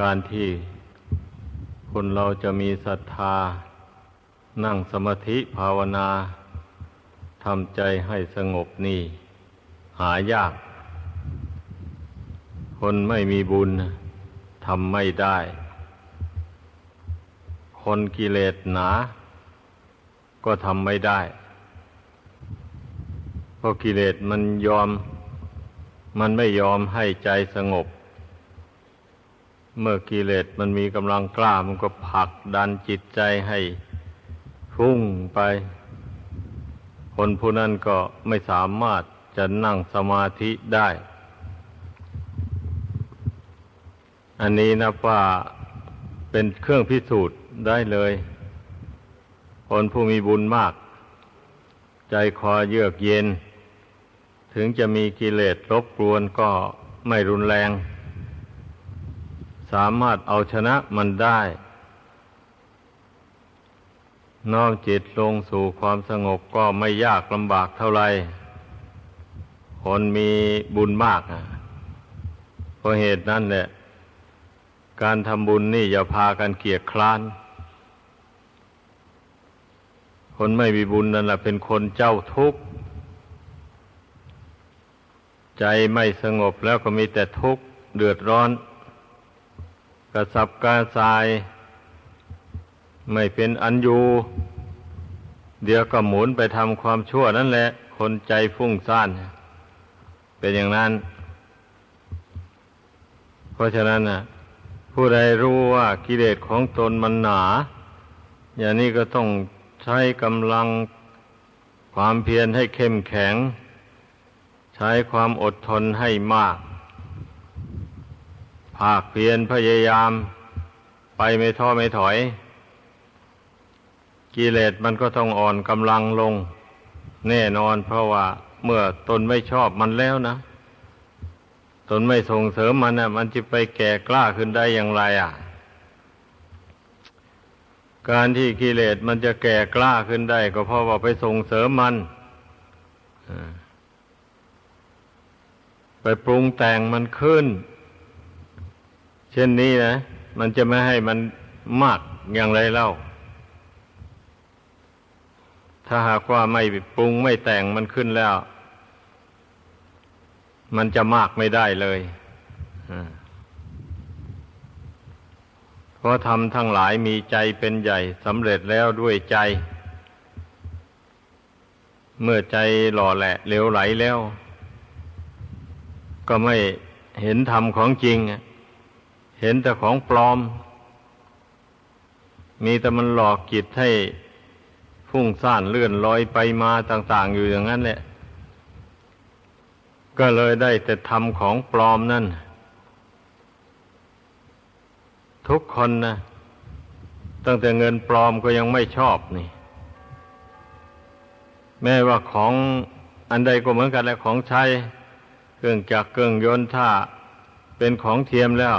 การที่คนเราจะมีศรัทธา นั่งสมาธิภาวนาทำใจให้สงบนี่หายาก คนไม่มีบุญทำไม่ได้ คนกิเลสหนา ก็ทำไม่ได้ เพราะกิเลสมันยอม มันไม่ยอมให้ใจสงบ เมื่อกิเลสมันมีกำลังกล้ามันก็ผลักดันจิตใจให้ฟุ้งไป คนผู้นั้นก็ไม่สามารถจะนั่งสมาธิได้ อันนี้นะว่าเป็นเครื่องพิสูจน์ได้เลย คนผู้มีบุญมาก ใจคอเยือกเย็น ถึงจะมีกิเลสรบกวนก็ไม่รุนแรง สามารถเอาชนะมันได้ น้อมจิตลงสู่ความสงบก็ไม่ยากลำบากเท่าไหร่คนมีบุญมากอะเพราะเหตุนั้นแหละ การทำบุญนี่อย่าพากันเกียกคร้าน คนไม่มีบุญนั่นแหละเป็นคนเจ้าทุกข์ ใจไม่สงบแล้วก็มีแต่ทุกข์เดือดร้อน กระสับกระส่าย ไม่เป็นอันอยู่ เดี๋ยวก็หมุนไปทำความชั่วนั่นแหละ คนใจฟุ้งซ่าน เป็นอย่างนั้น เพราะฉะนั้นนะผู้ใดรู้ว่ากิเลสของตนมันหนา อย่างนี้ก็ต้องใช้กำลังความเพียรให้เข้มแข็ง ใช้ความอดทนให้มาก ภาคเพียรพยายาม ไปไม่ท้อไม่ถอย กิเลสมันก็ต้องอ่อนกำลังลง แน่นอนเพราะว่าเมื่อตนไม่ชอบมันแล้วนะ ตนไม่ส่งเสริมมันนะมันจะไปแก่กล้าขึ้นได้อย่างไรอะ การที่กิเลสมันจะแก่กล้าขึ้นได้ ก็เพราะว่าไปส่งเสริมมันไปปรุงแต่งมันขึ้น เช่นนี้นะ มันจะไม่ให้มันมากอย่างไรเล่า ถ้าหากว่าไม่ปรุงไม่แต่งมันขึ้นแล้ว มันจะมากไม่ได้เลยเพราะทำทั้งหลายมีใจเป็นใหญ่สำเร็จแล้วด้วยใจ เมื่อใจหล่อแหละเหลวไหลแล้ว ก็ไม่เห็นธรรมของจริง เห็นแต่ของปลอม มีแต่มันหลอกจิตให้ฟุ้งซ่านเลื่อนลอยไปมาต่าง ๆ อยู่อย่างนั้นแหละ ก็เลยได้แต่ทำของปลอมนั่น ทุกคนนะตั้งแต่เงินปลอมก็ยังไม่ชอบนี่ แม้ว่าของอันใดก็เหมือนกันแหละของใช้เครื่องจักรเครื่องยนต์ถ้าเป็นของเทียมแล้ว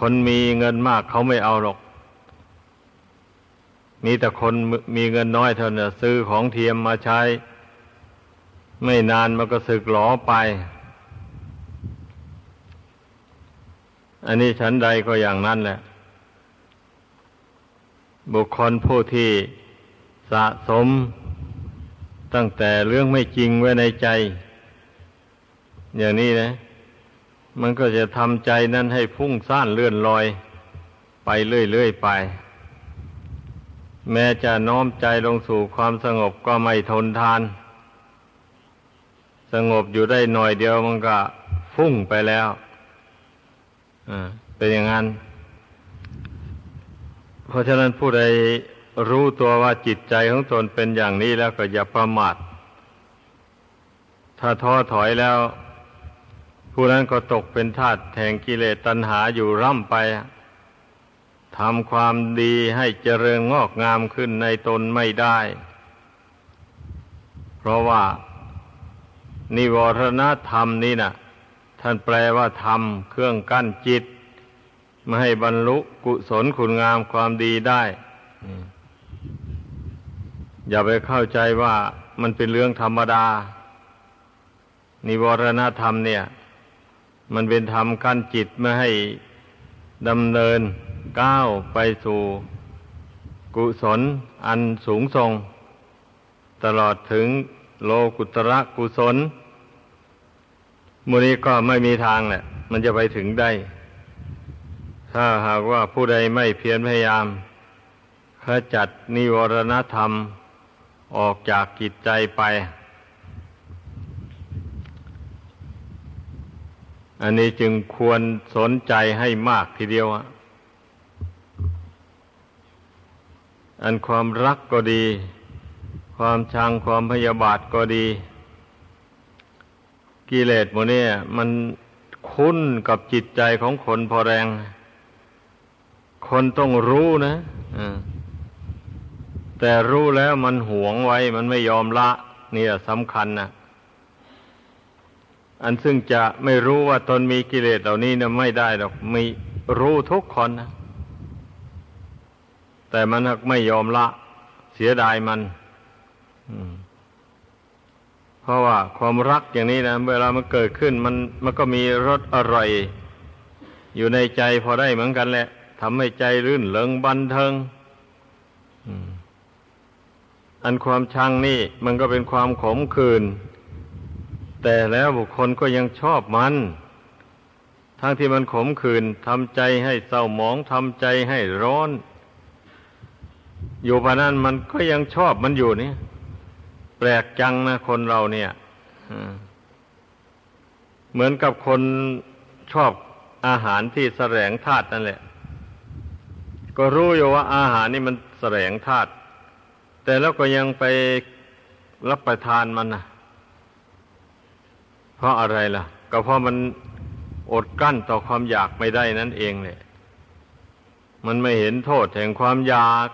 คนมีเงินมากเขาไม่เอาหรอก มีแต่คนมีเงินน้อยเท่านั้นซื้อของเทียมมาใช้ ไม่นานมันก็สึกหลอไป อันนี้ฉันใดก็อย่างนั้นแหละ บุคคลผู้ที่สะสมตั้งแต่เรื่องไม่จริงไว้ในใจ อย่างนี้นะ มันก็จะทำใจนั้นให้พุ่งซ่านเลื่อนลอย ไปเรื่อยๆไป แม้จะน้อมใจลงสู่ความสงบก็ไม่ทนทาน สงบอยู่ได้หน่อยเดียวมันก็ฟุ้งไปแล้วเป็นอย่างนั้น เพราะฉะนั้นผู้ใดรู้ตัวว่าจิตใจของตนเป็นอย่างนี้แล้วก็อย่าประมาทถ้าท้อถอยแล้ว ผู้นั้นก็ตกเป็นทาสแห่งกิเลสตัณหาอยู่ร่ำไปทำความดีให้เจริญงอกงามขึ้นในตนไม่ได้ เพราะว่า นิวรณธรรมนี่นะท่านแปลว่าธรรมเครื่องกั้นจิต ไม่ให้บรรลุกุศลคุณงามความดีได้ อย่าไปเข้าใจว่ามันเป็นเรื่องธรรมดา นิวรณธรรมเนี่ย มันเป็นธรรมกั้นจิตไม่ให้ดำเนินก้าวไปสู่กุศลอันสูงส่ง ตลอดถึงโลกุตระกุศลมูนี้ก็ไม่มีทางแหละ มันจะไปถึงได้ ถ้าหากว่าผู้ใดไม่เพียรพยายามขจัดนิวรณธรรมออกจากกิจใจไป อันนี้จึงควรสนใจให้มากทีเดียวอะอันความรักก็ดี ความชังความพยาบาทก็ดี กิเลสโมเนี่ยมันคุ้นกับจิตใจของคนพอแรง คนต้องรู้นะแต่รู้แล้วมันหวงไว้มันไม่ยอมละเนี่ยสำคัญนะ อันซึ่งจะไม่รู้ว่าตนมีกิเลสเหล่านี้นะไม่ได้หรอกมีรู้ทุกคนนะแต่มันไม่ยอมละ เสียดายมันเพราะว่าความรักอย่างนี้นะเวลามันเกิดขึ้น มันมันก็มีรสอร่อย อยู่ในใจพอได้เหมือนกันแหละทำให้ใจรื่นเริงบันเทิงอันความชังนี่ มันก็เป็นความขมขื่น แต่แล้วบุคคลก็ยังชอบมัน ทั้งที่มันขมขื่นทำใจให้เศร้าหมองทำใจให้ร้อน อยู่พะนั้นมันก็ยังชอบมันอยู่นี่แปลกจังนะคนเราเนี่ยเหมือนกับคนชอบอาหารที่แสลงธาตุนั่นแหละ ก็รู้อยู่ว่าอาหารนี่มันแสลงธาตุแต่แล้วก็ยังไปรับประทานมันนะ เพราะอะไรล่ะ ก็เพราะมันอดกั้นต่อความอยากไม่ได้นั่นเองเลยมันไม่เห็นโทษแห่งความอยาก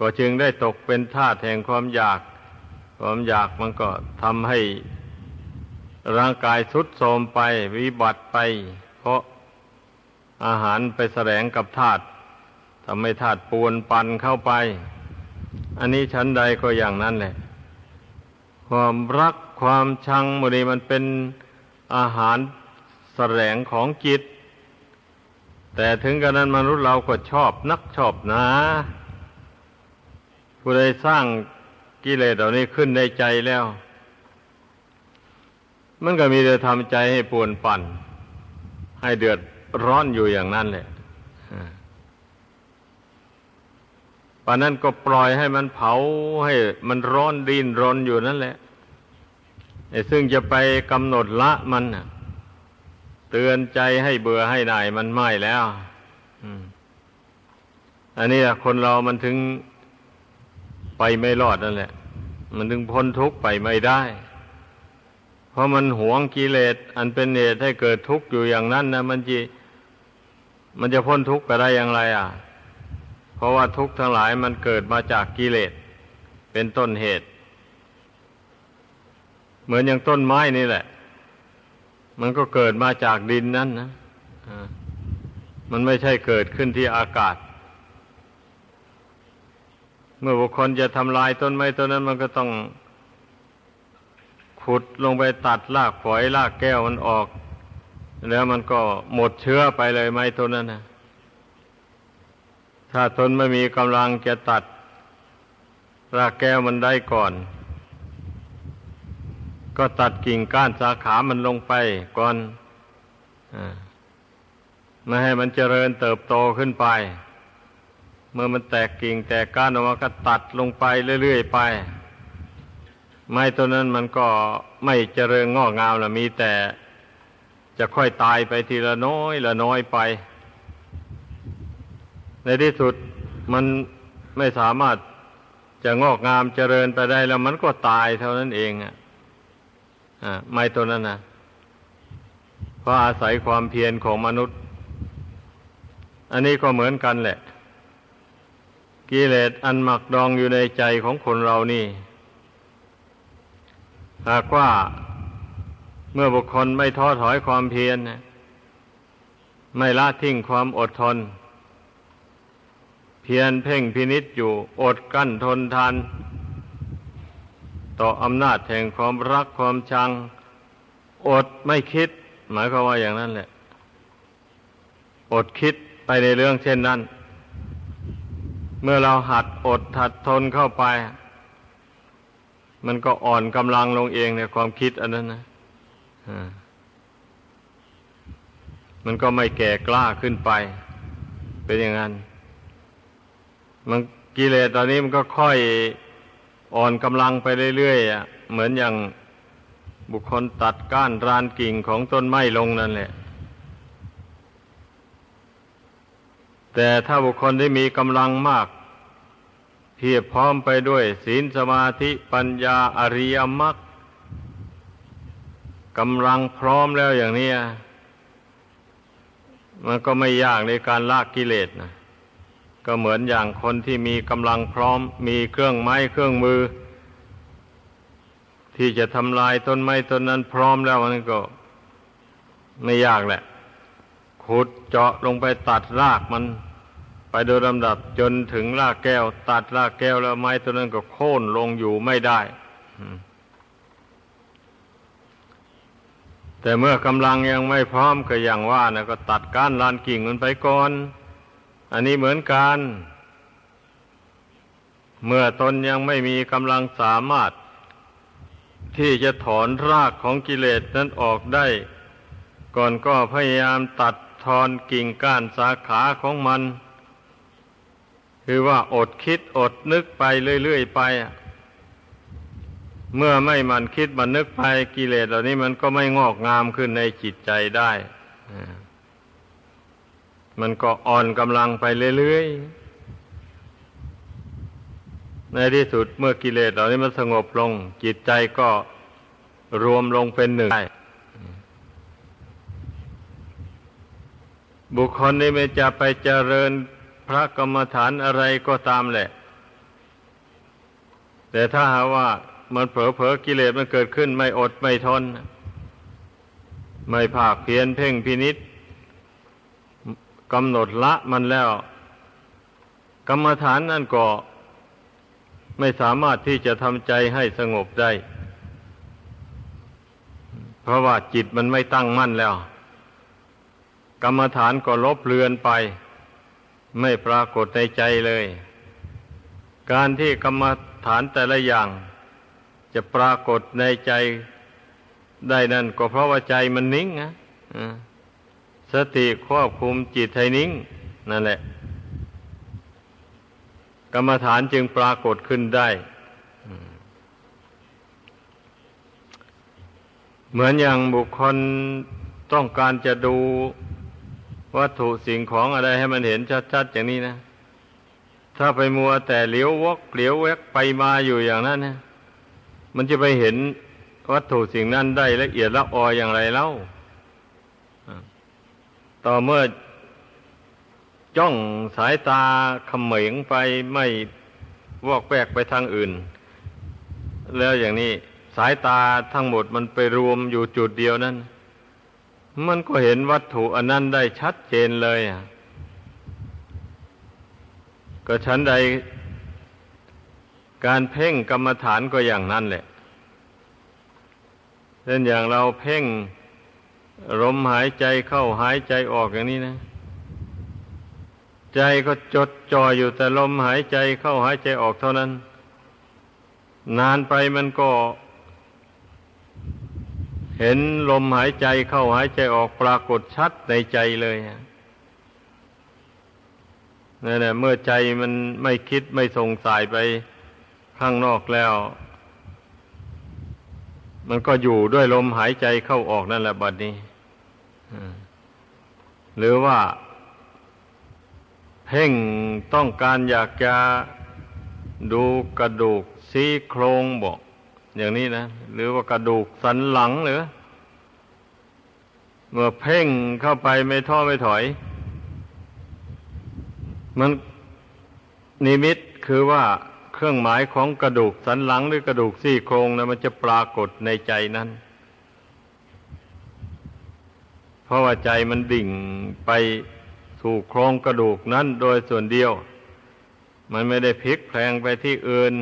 ก็จึงได้ตกเป็นทาสแห่งความอยาก ความอยากมันก็ทำให้ร่างกายทุดโทรมไป วิบัติไป เพราะอาหารไปแสลงกับธาตุทำให้ธาตุปวนปันเข้าไป อันนี้ชั้นใดก็อย่างนั้นแหละ ความรัก ความชังมันนี้มันเป็นอาหารแสลงของจิต แต่ถึงกระนั้นมนุษย์เราก็ชอบนักชอบนะผู้ใดสร้างกิเลสเหล่านี้ขึ้นในใจแล้ว มันก็มีแต่ทำใจให้ปวนปั่น ให้เดือดร้อนอยู่อย่างนั้นแหละปานนั้นก็ปล่อยให้มันเผาให้มันร้อนดินรนอยู่นั่นแหละ ซึ่งจะไปกำหนดละมันเตือนใจให้เบื่อให้หน่ายมันไม่แล้วอันนี้คนเรามันถึงไปไม่รอดนั่นแหละ มันถึงพ้นทุกข์ไปไม่ได้ เพราะมันหวงกิเลสอันเป็นเหตุให้เกิดทุกข์อยู่อย่างนั้นนะมันจะมันจะพ้นทุกข์ไปได้อย่างไร อะ เพราะว่าทุกข์ทั้งหลายมันเกิดมาจากกิเลสเป็นต้นเหตุ เหมือนอย่างต้นไม้นี่แหละ มันก็เกิดมาจากดินนั่นนะมันไม่ใช่เกิดขึ้นที่อากาศ เมื่อบุคคลจะทำลายต้นไม้ต้นนั้น มันก็ต้องขุดลงไปตัดรากฝอยรากแก้วมันออก แล้วมันก็หมดเชื้อไปเลยไม้ต้นนั้นนะถ้าตนไม่มีกำลังจะตัด รากแก้วมันได้ก่อน ก็ตัดกิ่งก้านสาขามันลงไปก่อนอไม่ให้มันเจริญเติบโตขึ้นไป เมื่อมันแตกกิ่งแตกก้านออกมาก็ตัดลงไปเรื่อยๆไป ไม้ตัวนั้นมันก็ไม่เจริญงอกงามละมีแต่จะค่อยตายไปทีละน้อยละน้อยไป ในที่สุดมันไม่สามารถจะงอกงามเจริญไปได้แล้วมันก็ตายเท่านั้นเองอะ ไม่ตัวนั้นนะเพราะอาศัยความเพียรของมนุษย์ อันนี้ก็เหมือนกันแหละ กิเลสอันหมักดองอยู่ในใจของคนเรานี่ หากว่าเมื่อบุคคลไม่ท้อถอยความเพียรไม่ละทิ้งความอดทน เพียรเพ่งพินิษอยู่อดกั้นทนทาน ต่ออำนาจแห่งความรักความชัง อดไม่คิด หมายความว่าอย่างนั้นแหละ อดคิดไปในเรื่องเช่นนั้น เมื่อเราหัดอดหัดทนเข้าไป มันก็อ่อนกำลังลงเองในความคิดอันนั้นนะมันก็ไม่แก่กล้าขึ้นไป เป็นอย่างนั้น มันกิเลสตอนนี้มันก็ค่อย อ่อนกำลังไปเรื่อยๆเหมือนอย่างบุคคลตัดก้านรานกิ่งของต้นไม้ลงนั่นแหละ แต่ถ้าบุคคลที่มีกำลังมาก เพียบพร้อมไปด้วยศีลสมาธิปัญญาอริยมรรคกำลังพร้อมแล้วอย่างนี้มันก็ไม่ยากในการลากกิเลสนะ ก็เหมือนอย่างคนที่มีกำลังพร้อม มีเครื่องไม้เครื่องมือ ที่จะทำลายต้นไม้ต้นนั้นพร้อมแล้วมันก็ ไม่ยากแหละ ขุดเจาะลงไปตัดรากมัน ไปโดยลำดับจนถึงรากแก้ว ตัดรากแก้วแล้วไม้ต้นนั้นก็โค่นลงอยู่ไม่ได้แต่เมื่อกำลังยังไม่พร้อมก็อย่างว่านะก็ตัดก้านลานกิ่งมันไปก่อน อันนี้เหมือนกัน เมื่อตนยังไม่มีกำลังสามารถ ที่จะถอนรากของกิเลสนั้นออกได้ ก่อนก็พยายามตัดทอนกิ่งก้านสาขาของมัน คือว่าอดคิดอดนึกไปเรื่อย ๆ ไป เมื่อไม่มันคิดมันนึกไปกิเลสเหล่านี้มันก็ไม่งอกงามขึ้นในจิตใจได้ มันก็อ่อนกำลังไปเรื่อยๆ ในที่สุดเมื่อกิเลสเหล่านี้มันสงบลง จิตใจก็รวมลงเป็นหนึ่งได้บุคคลนี้ไม่จะไปเจริญพระกรรมฐานอะไรก็ตามแหละ แต่ถ้าหาว่ามันเผลอเผลอกิเลสมันเกิดขึ้นไม่อดไม่ทน ไม่ภาคเพียนเพ่งพินิษ กำหนดละมันแล้ว กรรมฐานนั่นก็ไม่สามารถที่จะทำใจให้สงบได้ เพราะว่าจิตมันไม่ตั้งมั่นแล้ว กรรมฐานก็ลบเลือนไป ไม่ปรากฏในใจเลย การที่กรรมฐานแต่ละอย่าง จะปรากฏในใจได้นั่นก็เพราะว่าใจมันนิ่งนะ สติควบคุมจิตให้นิ่ง นั่นแหละ กรรมฐานจึงปรากฏขึ้นได้ เหมือนอย่างบุคคลต้องการจะดูวัตถุสิ่งของอะไรให้มันเห็นชัดๆอย่างนี้นะ ถ้าไปมัวแต่เหลียววกเหลียวแวกไปมาอยู่อย่างนั้นนะมันจะไปเห็นวัตถุสิ่งนั้นได้ละเอียดละอออย่างไรเล่า ต่อเมื่อจ้องสายตาขมเหงไปไม่วอกแวกไปทางอื่น แล้วอย่างนี้สายตาทั้งหมดมันไปรวมอยู่จุดเดียวนั้น มันก็เห็นวัตถุอันนั้นได้ชัดเจนเลยก็ชั้นใดการเพ่งกรรมฐานก็อย่างนั้นแหละเช่นอย่างเราเพ่ง ลมหายใจเข้าหายใจออกอย่างนี้นะ ใจก็จดจ่ออยู่แต่ลมหายใจเข้าหายใจออกเท่านั้น นานไปมันก็ เห็นลมหายใจเข้าหายใจออกปรากฏชัดในใจเลยนั่นแหละเมื่อใจมันไม่คิดไม่ส่งสายไปข้างนอกแล้ว มันก็อยู่ด้วยลมหายใจเข้าออกนั่นแหละบัดนี้หรือว่า เพ่งต้องการอยากจะดูกระดูกซี่โครงบอกอย่างนี้นะ หรือว่ากระดูกสันหลังหรือเมื่อเพ่งเข้าไปไม่ท้อไม่ถอย มันนิมิตคือว่า เครื่องหมายของกระดูกสันหลังหรือกระดูกซี่โครงนะมันจะปรากฏในใจนั้น เพราะว่าใจมันดิ่งไปสู่โครงกระดูกนั้นโดยส่วนเดียว มันไม่ได้พลิกแพลงไปที่อื่น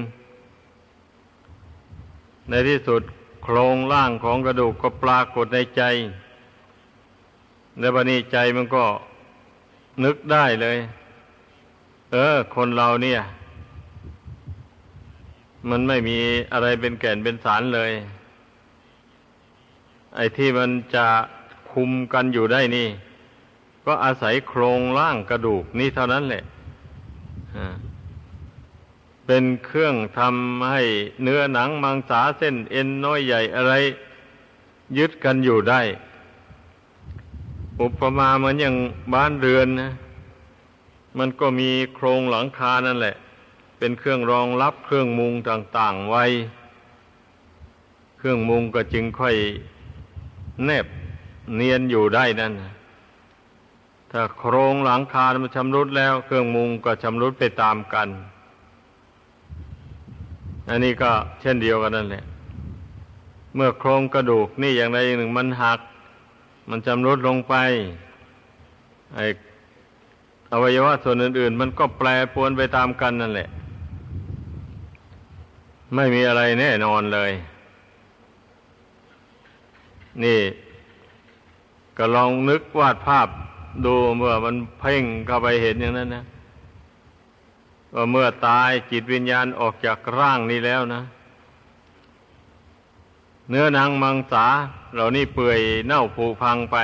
ในที่สุดโครงล่างของกระดูกก็ปรากฏในใจ และบันนี้ใจมันก็นึกได้เลย เออ คนเราเนี่ย มันไม่มีอะไรเป็นแก่นเป็นสารเลย ไอ้ที่มันจะคุมกันอยู่ได้นี่ ก็อาศัยโครงร่างกระดูกนี่เท่านั้นแหละเป็นเครื่องทำให้เนื้อหนังมังสาเส้นเอ็นน้อยใหญ่อะไร ยึดกันอยู่ได้ อุปมาเหมือนอย่างบ้านเรือนนะมันก็มีโครงหลังคานั่นแหละ เป็นเครื่องรองรับเครื่องมุงต่างๆไว้ เครื่องมุงก็จึงค่อยแนบเนียนอยู่ได้นั่นนะถ้าโครงหลังคามันชำรุดแล้ว เครื่องมุงก็ชำรุดไปตามกัน อันนี้ก็เช่นเดียวกันนั่นแหละ เมื่อโครงกระดูกนี่อย่างใดอย่างหนึ่งมันหัก มันชำรุดลงไปไออวัยวะส่วนอื่น ๆ มันก็แปรปรวนไปตามกันนั่นแหละ ไม่มีอะไรแน่นอนเลย นี่ ก็ลองนึกวาดภาพดูเมื่อมันเพ่งเข้าไปเห็นอย่างนั้นนะว่าเมื่อตายจิตวิญญาณออกจากร่างนี้แล้วนะ เนื้อหนังมังสาเหล่านี้เปื่อยเน่าผุพังไป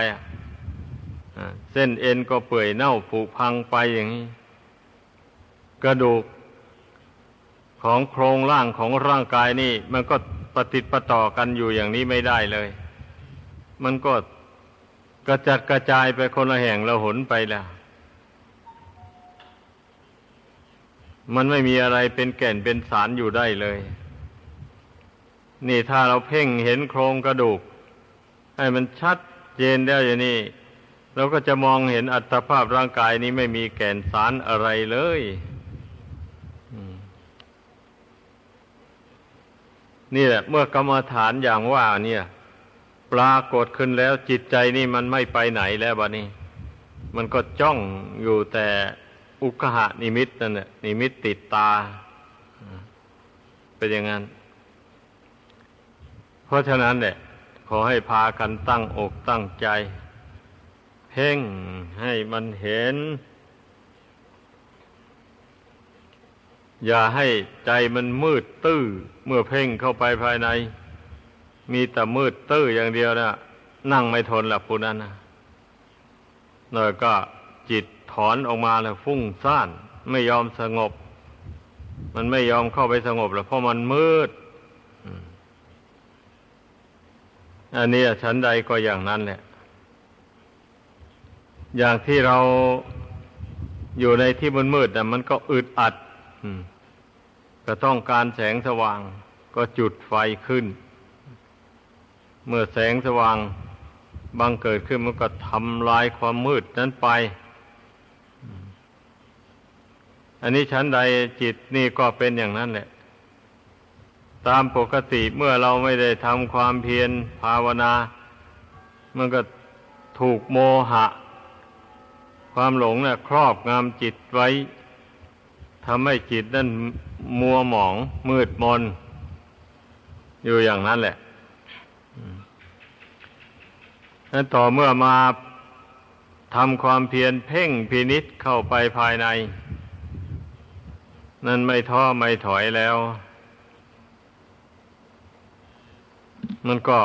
เส้นเอ็นก็เปื่อยเน่าผุพังไปอย่างนี้ กระดูก ของโครงร่างของร่างกายนี่ มันก็ปฏิดประต่อกันอยู่อย่างนี้ไม่ได้เลย มันก็กระจัดกระจายไปคนละแห่งละหนไปแล้ว มันไม่มีอะไรเป็นแก่นเป็นสารอยู่ได้เลย นี่ถ้าเราเพ่งเห็นโครงกระดูก ให้มันชัดเจนแล้อย่างนี้เราก็จะมองเห็นอัตภาพร่างกายนี้ไม่มีแก่นสารอะไรเลย นี่แหละ เมื่อกรรมฐานอย่างว่า เนี่ย ปรากฏขึ้นแล้วจิตใจนี่มันไม่ไปไหนแล้วบะนี้ มันก็จ้องอยู่แต่อุกหะนิมิตนั่นแหละนิมิตติดตา เป็นอย่างนั้น เพราะฉะนั้นเนี่ยขอให้พากันตั้งอกตั้งใจ เพ่งให้มันเห็น อย่าให้ใจมันมืดตื้อเมื่อเพ่งเข้าไปภายใน มีแต่มืดตื้ออย่างเดียวนะนั่งไม่ทนละผู้นั้นนะแล้วก็จิตถอนออกมาแล้วฟุ้งซ่านไม่ยอมสงบ มันไม่ยอมเข้าไปสงบแล้วเพราะมันมืด อันนี้ชั้นใดก็อย่างนั้นแหละ อย่างที่เราอยู่ในที่มันมืดแต่มันก็อึดอัด ก็ต้องการแสงสว่าง ก็จุดไฟขึ้น เมื่อแสงสว่างบังเกิดขึ้นมันก็ทำลายความมืดนั้นไป อันนี้ชั้นใดจิตนี่ก็เป็นอย่างนั้นแหละ ตามปกติเมื่อเราไม่ได้ทำความเพียรภาวนา มันก็ถูกโมหะ ความหลงนะ่ะครอบงำจิตไว้ ทำให้จิตนั่นมัวหมอง มืดมน อยู่อย่างนั้นแหละนั้นต่อเมื่อมาทำความเพียรเพ่งพินิษเข้าไปภายใน นั่นไม่ท้อไม่ถอยแล้ว มันก็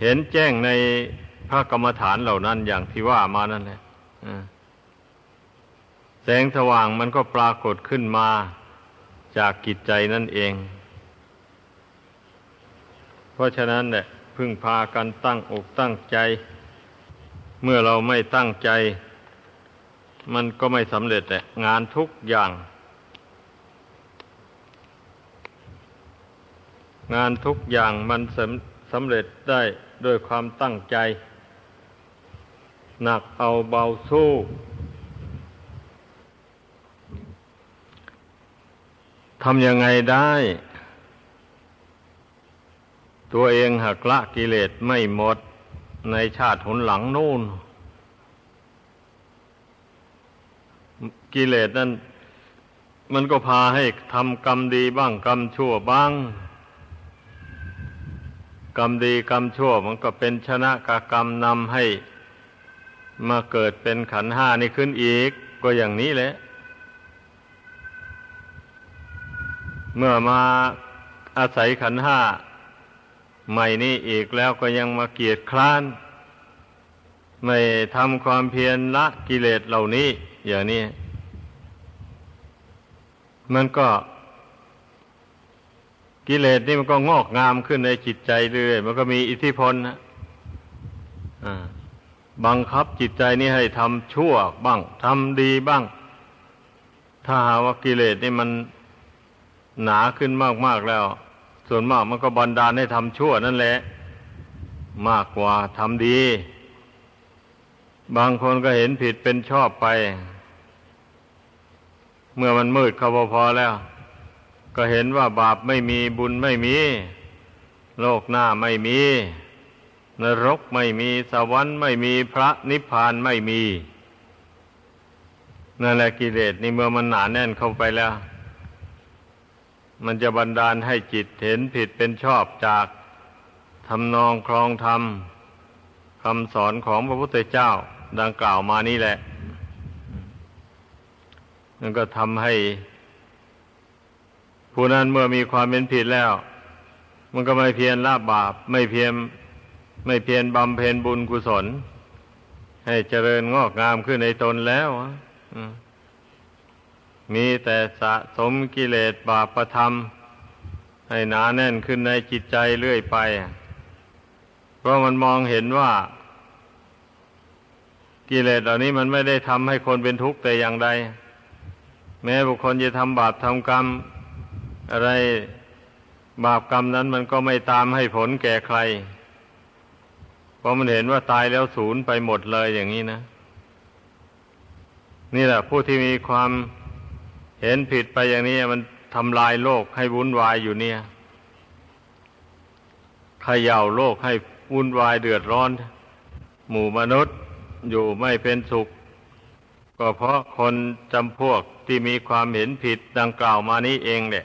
เห็นแจ้งในพระกรรมฐานเหล่านั้นอย่างที่ว่ามานั่นแหละ แสงสว่างมันก็ปรากฏขึ้นมาจากกิจใจนั่นเอง เพราะฉะนั้นเนี่ยพึ่งพากันตั้งอกตั้งใจ เมื่อเราไม่ตั้งใจ มันก็ไม่สำเร็จแหละงานทุกอย่าง งานทุกอย่างมันสำสำเร็จได้ด้วยความตั้งใจ หนักเอาเบาสู้ ทำยังไงได้ ตัวเองหักละกิเลสไม่หมดในชาติหนหลังนู่น กิเลสนั้นมันก็พาให้ทำกรรมดีบ้างกรรมชั่วบ้าง กรรมดีกรรมชั่วมันก็เป็นชนะกกรรมนำให้มาเกิดเป็นขันห้านี่ขึ้นอีก ก็อย่างนี้แหละ เมื่อมาอาศัยขันห้าใหม่นี้อีกแล้วก็ยังมาเกียดคร้าน ไม่ทำความเพียรละกิเลสเหล่านี้ อย่างนี้ มันก็ กิเลสนี่มันก็งอกงามขึ้นในจิตใจเรื่อยมันก็มีอิทธิพลนะบังคับจิตใจนี้ให้ทำชั่วบ้างทำดีบ้าง ถ้าหาว่ากิเลสนี่มัน หนาขึ้นมากๆแล้ว ส่วนมากมันก็บันดาลให้ทำชั่วนั่นแหละ มากกว่าทำดี บางคนก็เห็นผิดเป็นชอบไป เมื่อมันมืดเขาพอแล้ว ก็เห็นว่าบาปไม่มีบุญไม่มี โลกหน้าไม่มี นรกไม่มีสวรรค์ไม่มีพระนิพพานไม่มีนั่นแหละกิเลสนี่เมื่อมันหนาแน่นเข้าไปแล้ว มันจะบันดาลให้จิตเห็นผิดเป็นชอบจากทำนองครองธรรมคำสอนของพระพุทธเจ้าดังกล่าวมานี่แหละนั่นก็ทำให้ ผู้นั้นเมื่อมีความเป็นผิดแล้ว มันก็ไม่เพียรละบาป ไม่เพียรไม่เพียรบำเพ็ญบุญกุศล ให้เจริญงอกงามขึ้นในตนแล้วอืม มีแต่สะสมกิเลสบาปประธรรม ให้หนาแน่นขึ้นในจิตใจเรื่อยไป เพราะมันมองเห็นว่า กิเลสเหล่านี้มันไม่ได้ทำให้คนเป็นทุกข์แต่อย่างใด แม้บุคคลจะทำบาปทำกรรม อะไรบาปกรรมนั้นมันก็ไม่ตามให้ผลแก่ใคร เพราะมันเห็นว่าตายแล้วศูนย์ไปหมดเลยอย่างนี้นะ นี่แหละผู้ที่มีความ ห็นผิดไปอย่างนี้มันทำลายโลกให้วุ่นวายอยู่เนี่ยขย่าโลกให้วุ่นวายเดือดร้อน หมู่มนุษย์อยู่ไม่เป็นสุข ก็เพราะคนจำพวกที่มีความเห็นผิดดังกล่าวมานี้เองเนี่ย